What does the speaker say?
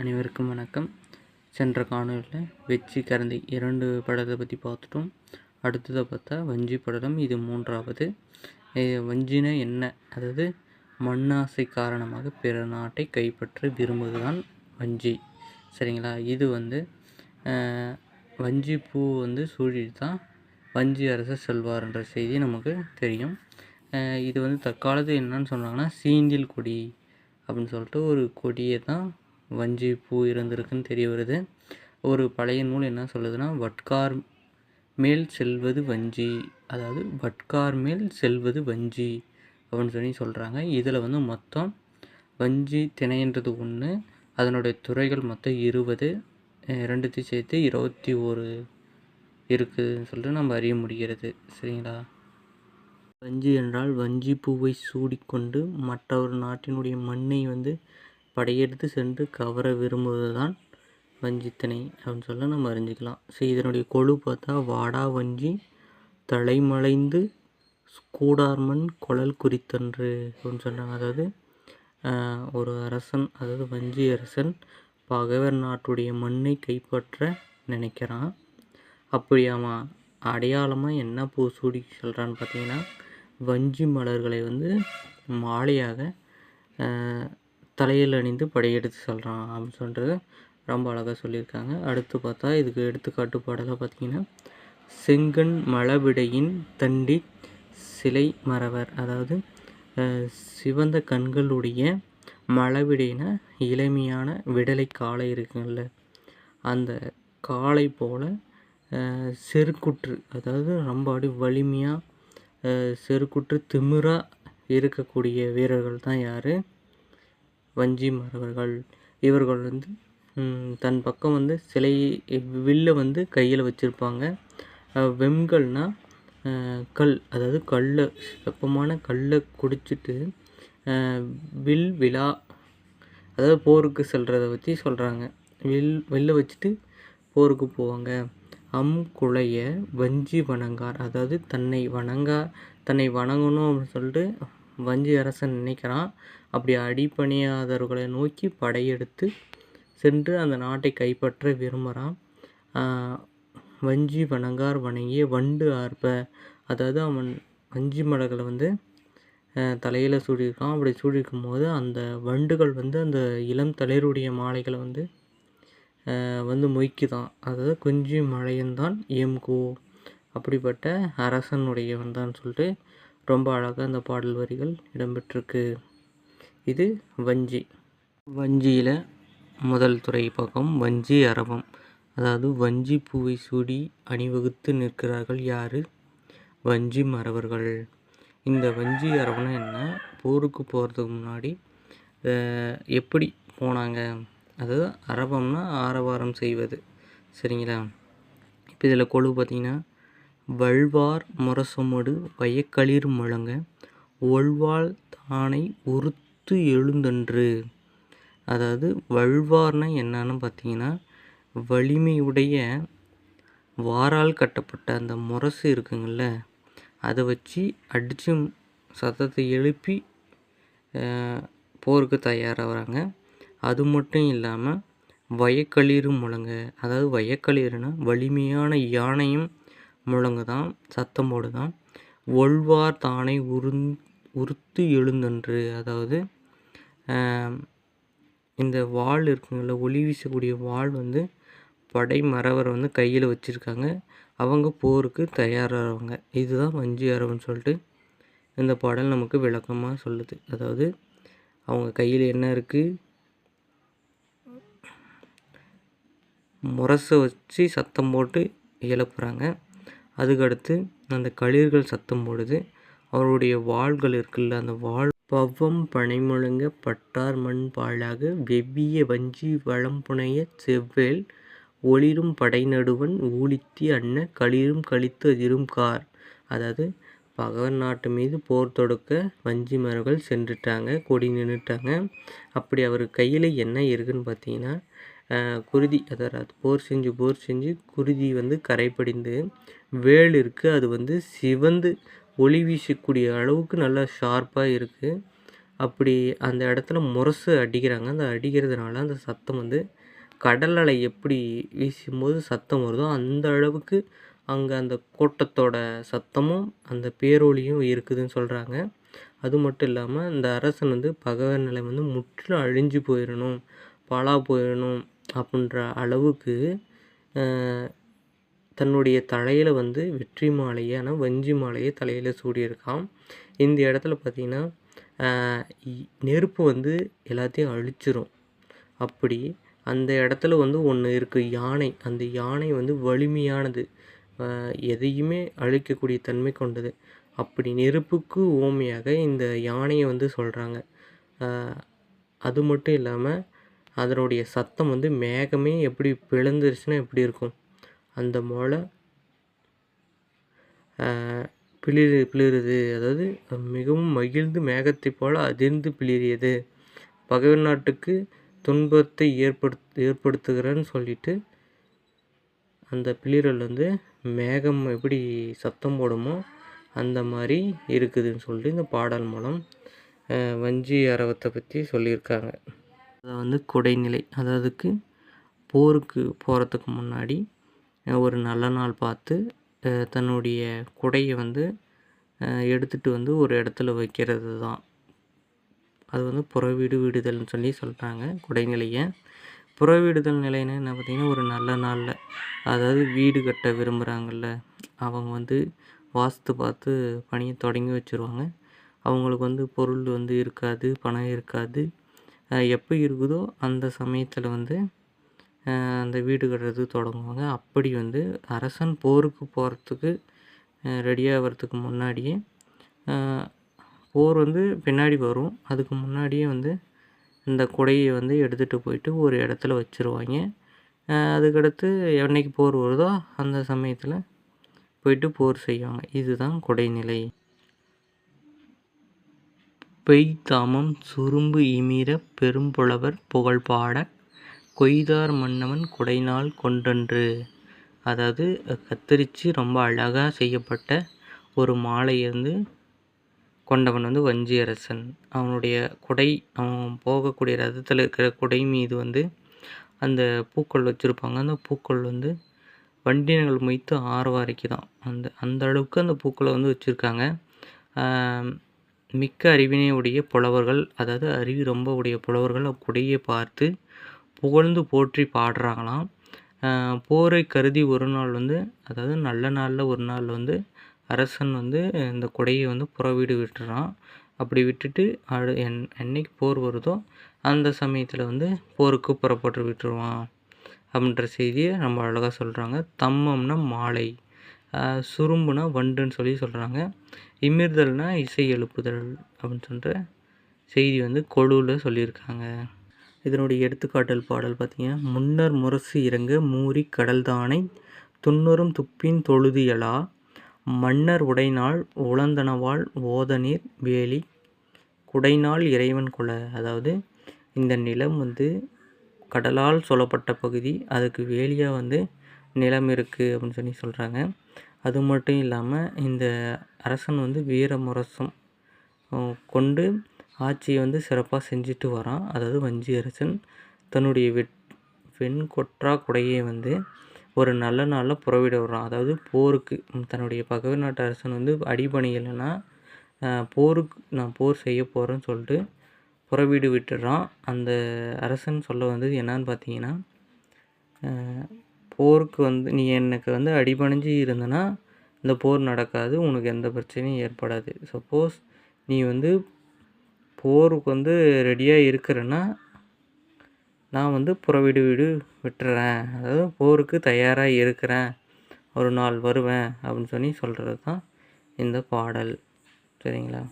அனைவருக்கும் வணக்கம். சென்ற காணொலியில் வெச்சி கரந்தை இரண்டு படத்தை பற்றி பார்த்துட்டோம். அடுத்ததை பார்த்தா வஞ்சி படலம் இது மூன்றாவது. இது வஞ்சினா என்ன? அதாவது மண்ணாசை காரணமாக பிற நாட்டை கைப்பற்ற விரும்புவதுதான் வஞ்சி. சரிங்களா? இது வந்து வஞ்சி பூ வந்து சூழிட்டு தான் வஞ்சி அரசர் செல்வார்ன்ற செய்தி நமக்கு தெரியும். இது வந்து தற்காலத்து என்னன்னு சொன்னாங்கன்னா சீந்தில் கொடி அப்படின்னு சொல்லிட்டு ஒரு கொடியை தான் வஞ்சி பூ இருந்திருக்குன்னு தெரிய வருது. ஒரு பழைய நூல் என்ன சொல்லுதுன்னா வட்கார் மேல் செல்வது வஞ்சி. அதாவது வட்கார் மேல் செல்வது வஞ்சி அப்படின்னு சொல்லி சொல்கிறாங்க இதில் வந்து மொத்தம் வஞ்சி திணைன்றது ஒன்று அதனுடைய துறைகள் மொத்தம் இருபது ரெண்டுத்தையும் சேர்த்து இருபத்தி ஒரு இருக்குதுன்னு சொல்லிட்டு நம்ம அறிய முடிகிறது. சரிங்களா? வஞ்சி என்றால் வஞ்சி பூவை சூடிக்கொண்டு மற்றொரு நாட்டினுடைய மண்ணை வந்து படையெடுத்து சென்று கவர விரும்புவதுதான் வஞ்சித்தனை அப்படின்னு சொல்ல நம்ம அறிஞ்சிக்கலாம். ஸோ இதனுடைய கொழு பார்த்தா வாடா வஞ்சி தலைமலைந்து கூடார்மண் குழல் குறித்தன்று அப்படின்னு சொன்னாங்க அதாவது ஒரு அரசன் அதாவது வஞ்சி அரசன் பகைவர் நாட்டுடைய மண்ணை கைப்பற்ற நினைக்கிறான். அப்படியாமா? அடையாளமாக என்ன பூ சூடி சொல்கிறான்னு பார்த்தீங்கன்னா வஞ்சி மலர்களை வந்து மாலையாக தலையில் அணிந்து படையெடுத்து சொல்கிறான் அப்படின்னு சொல்கிறது ரொம்ப அழகாக சொல்லியிருக்காங்க. அடுத்து பார்த்தா இதுக்கு எடுத்துக்காட்டு பாடலாக பார்த்தீங்கன்னா செங்கன் மலவிடையின் தண்டி சிலை மறவர். அதாவது சிவந்த கண்களுடைய மலவிடையின இளமையான விடலை காளை இருக்குங்கள்ல அந்த காளை போல செருக்குற்று அதாவது ரொம்ப அப்படி வலிமையாக செருக்குற்று திமிராக இருக்கக்கூடிய வீரர்கள் தான் யார்? வஞ்சி மறவர்கள். இவர்கள் வந்து தன் பக்கம் வந்து சிலை வில்லை வந்து கையில் வச்சுருப்பாங்க. வெண்கல்னா கல் அதாவது கல்லை வெப்பமான கல்லை குடிச்சிட்டு வில் விழா அதாவது போருக்கு செல்கிறத பற்றி சொல்கிறாங்க வில் வெளில வச்சுட்டு போருக்கு போவாங்க. அம் குழைய வஞ்சி வணங்கார் அதாவது தன்னை வணங்கா தன்னை வணங்கணும் அப்படின்னு சொல்லிட்டு வஞ்சி அரசன் நினைக்கிறான். அப்படி அடிப்பணியாதவர்களை நோக்கி படையெடுத்து சென்று அந்த நாட்டை கைப்பற்ற விரும்புகிறான். வஞ்சி வணங்கார் வணங்கிய வண்டு ஆர்ப்ப அதாவது அவன் வஞ்சி மலர்களை வந்து தலையில் சூடியிருக்கான். அப்படி சூடியிருக்கும் போது அந்த வண்டுகள் வந்து அந்த இளம் தளிருடைய மாலைகளை வந்து வந்து மொய்க்குதான். அதாவது குஞ்சு மழையன்தான் ஏம்கோ. அப்படிப்பட்ட அரசனுடையவன் தான் சொல்லிட்டு ரொம்ப அழகாக அந்த பாடல் வரிகள் இடம்பெற்றிருக்கு. இது வஞ்சி. வஞ்சியில் முதல் துறை பக்கம் வஞ்சி அரவம். அதாவது வஞ்சி பூவை சூடி அணிவகுத்து நிற்கிறார்கள் யார்? வஞ்சி மறவர்கள். இந்த வஞ்சி அரவம்னா என்ன? போருக்கு போகிறதுக்கு முன்னாடி எப்படி போனாங்க? அதாவது அரவம்னா ஆரவாரம் செய்வது. சரிங்களா? இப்போ இதில் கொழு பார்த்திங்கன்னா வழ்வார் முரசமொடு வயக்களிர் முழங்க ஒழ்வாள் தானை உறுத்து எழுந்தன்று. அதாவது வழ்வார்னா என்னன்னு பார்த்தீங்கன்னா வலிமையுடைய வாரால் கட்டப்பட்ட அந்த முரசு இருக்குங்கள்ல அதை வச்சு அடித்து சத்தத்தை எழுப்பி போருக்கு தயாராகிறாங்க. அது மட்டும் இல்லாமல் வயக்களிறு முழங்க அதாவது வயக்களிறுனா வலிமையான யானையும் முழங்கு தான் சத்தம் போடுதான் ஒழ்வார் தானை உருந் உறுத்து எழுந்தன்று அதாவது இந்த வாள் இருக்குங்கள்ல ஒளி வீசக்கூடிய வாள் வந்து படை மறவர் வந்து கையில் வச்சுருக்காங்க. அவங்க போருக்கு தயாராகிறவங்க இதுதான் வஞ்சி அரவன்னு சொல்லிட்டு இந்த பாடல் நமக்கு விளக்கமாக சொல்லுது. அதாவது அவங்க கையில் என்ன இருக்குது முரசை வச்சு சத்தம் போட்டு எழுப்புறாங்க. அதுக்கடுத்து அந்த களிர்கள் சத்தம் போடுது. அவருடைய வாள்கள் இருக்குல்ல அந்த வாள் பவ்வம் பனைமுழங்க பட்டார் மண் பாழாக வெவ்விய வஞ்சி வளம் புனைய செவ்வேல் ஒளிரும் படை நடுவன் ஊழித்தி அன்ன களிரும் கழித்து அதிரும் கார். அதாவது பகவன் நாட்டு மீது போர் தொடுக்க வஞ்சி மரங்கள் சென்றுட்டாங்க கொடி நின்றுட்டாங்க. அப்படி அவர் கையில் என்ன இருக்குன்னு பார்த்தீங்கன்னா குருதி அதாவது போர் செஞ்சு போர் செஞ்சு குருதி வந்து கரைப்படிந்து வேல் இருக்குது அது வந்து சிவந்து ஒளி வீசக்கூடிய அளவுக்கு நல்லா ஷார்ப்பாக இருக்குது அப்படி அந்த இடத்துல முரசு அடிக்கிறாங்க. அந்த அடிக்கிறதுனால அந்த சத்தம் வந்து கடல் அலை எப்படி வீசும்போது சத்தம் வருதோ அந்த அளவுக்கு அங்கே அந்த கோட்டத்தோட சத்தமும் அந்த பேரொழியும் இருக்குதுன்னு சொல்கிறாங்க அது மட்டும் இல்லாமல் இந்த அரசன் வந்து பகவன் நிலை வந்து முற்றிலும் அழிஞ்சு போயிடணும் பாழா போயிடணும் அப்படின்ற அளவுக்கு தன்னுடைய தலையில் வந்து வெற்றி மாலையான வஞ்சி மாலையை தலையில் சூடியிருக்கான் இந்த இடத்துல பார்த்திங்கன்னா நெருப்பு வந்து எல்லாத்தையும் அழிச்சிரும். அப்படி அந்த இடத்துல வந்து ஒன்று இருக்குது யானை. அந்த யானை வந்து வலிமையானது. எதையுமே அழிக்கக்கூடிய தன்மை கொண்டது. அப்படி நெருப்புக்கு ஓமையாக இந்த யானையை வந்து சொல்கிறாங்க அது மட்டும் இல்லாமல் அதனுடைய சத்தம் வந்து மேகமே எப்படி பிளந்துருச்சுன்னா எப்படி இருக்கும்? அந்த மோளை பிளிரு பிளிருது. அதாவது மிகவும் மகிழ்ந்து மேகத்தை போல் அதிர்ந்து பிளிரியது. பகை நாட்டுக்கு துன்பத்தை ஏற்படுத் ஏற்படுத்துகிறேன்னு சொல்லிட்டு அந்த பிளிரல் வந்து மேகம் எப்படி சத்தம் போடுமோ அந்த மாதிரி இருக்குதுன்னு சொல்லிட்டு இந்த பாடல் மூலம் வஞ்சி அரவத்தை பற்றி சொல்லியிருக்காங்க. அதை வந்து குடைநிலை. அதாவதுக்கு போருக்கு போகிறதுக்கு முன்னாடி ஒரு நல்ல நாள் பார்த்து தன்னுடைய குடையை வந்து எடுத்துகிட்டு வந்து ஒரு இடத்துல வைக்கிறது தான். அது வந்து புறவீடு விடுதல்னு சொல்லி சொல்கிறாங்க குடைநிலையை. புறவிடுதல் நிலைன்னு என்ன பார்த்திங்கன்னா ஒரு நல்ல நாளில். அதாவது வீடு கட்ட விரும்புகிறாங்கல்ல அவங்க வந்து வாஸ்து பார்த்து பணியை தொடங்கி வச்சுருவாங்க. அவங்களுக்கு வந்து பொருள் வந்து இருக்காது பணம் இருக்காது. எப்போ இருக்குதோ அந்த சமயத்தில் வந்து அந்த வீடு கட்டுறது தொடங்குவாங்க. அப்படி வந்து அரசன் போருக்கு போகிறதுக்கு ரெடியாகிறதுக்கு முன்னாடியே போர் வந்து பின்னாடி வரும். அதுக்கு முன்னாடியே வந்து இந்த குடையை வந்து எடுத்துகிட்டு போயிட்டு ஒரு இடத்துல வச்சுருவாங்க. அதுக்கடுத்து என்னைக்கு போர் வருதோ அந்த சமயத்தில் போயிட்டு போர் செய்வாங்க. இதுதான் குடைநிலை. பெய்தாமம் சுரும்பு இமிர பெரும்புலவர் புகழ்பாட கொய்தார் மன்னவன் குடைநாள் கொண்டன்று. அதாவது கத்திரிச்சு ரொம்ப அழகாக செய்யப்பட்ட ஒரு மாலை வந்து கொண்டவன் வந்து வஞ்சியரசன். அவனுடைய குடை அவன் போகக்கூடிய ரதத்தில் இருக்கிற குடை மீது வந்து அந்த பூக்கள் வச்சுருப்பாங்க. அந்த பூக்கள் வந்து வண்டினங்கள் மொய்த்து ஆரவாரிக்கு தான் அந்த அந்த அளவுக்கு அந்த பூக்களை வந்து வச்சுருக்காங்க. மிக்க அறிவினை உடைய புலவர்கள் அதாவது அறிவு ரொம்ப உடைய புலவர்கள் குடையை பார்த்து புகழ்ந்து போற்றி பாடுறாங்களாம். போரை கருதி ஒரு நாள் வந்து அதாவது நல்ல நாளில் ஒரு நாள் வந்து அரசன் வந்து இந்த கொடையை வந்து புறவீடு விட்டுறான். அப்படி விட்டுட்டு அடு என் என்னைக்கு போர் வருதோ அந்த சமயத்தில் வந்து போருக்கு புறப்பட்டு விட்டுருவான். அப்படின்ற செய்தியை நம்ம அழகாக சொல்கிறாங்க தம்மம்னா மாலை. சுரும்புனா வண்டுன்னு சொல்லி சொல்கிறாங்க இமிர்தல்னா இசை எழுப்புதல் அப்படின்னு சொல்கிற செய்தி வந்து கொழுவில் சொல்லியிருக்காங்க. இதனுடைய எடுத்துக்காட்டல் பாடல் பார்த்திங்கன்னா முன்னர் முரசு இறங்க மூரி கடல்தானை துன்னுறும் துப்பின் தொழுதியலா மன்னர் உடைநாள் உளந்தனவாள் ஓதநீர் வேலி குடைநாள் இறைவன் குல. அதாவது இந்த நிலம் வந்து கடலால் சொல்லப்பட்ட பகுதி அதுக்கு வேலியாக வந்து நிலம் இருக்குது அப்படின்னு சொல்லி சொல்கிறாங்க அது மட்டும் இல்லாமல் இந்த அரசன் வந்து வீரமுரசம் கொண்டு ஆட்சியை வந்து சிறப்பாக செஞ்சுட்டு வரான். அதாவது வஞ்சி அரசன் தன்னுடைய வெட் வெண்கொற்றா குடையை வந்து ஒரு நல்ல நாளில் புறவிட விடுறான். அதாவது போருக்கு தன்னுடைய பகவை நாட்டு அரசன் வந்து அடிபணியலைன்னா போருக்கு நான் போர் செய்ய போகிறேன்னு சொல்லிட்டு புறவீடு விட்டுடுறான் அந்த அரசன் சொல்ல வந்தது என்னான்னு பார்த்தீங்கன்னா போருக்கு வந்து நீ எனக்கு வந்து அடிபணிஞ்சு இருந்தனா இந்த போர் நடக்காது உனக்கு எந்த பிரச்சனையும் ஏற்படாது. சப்போஸ் நீ வந்து போருக்கு வந்து ரெடியாக இருக்கிறேன்னா நான் வந்து புறவிடு வீடு விட்டுறேன். அதாவது போருக்கு தயாராக இருக்கிறேன். ஒரு நாள் வருவேன் அப்படின்னு சொல்லி சொல்கிறது தான் இந்த பாடல். சரிங்களா?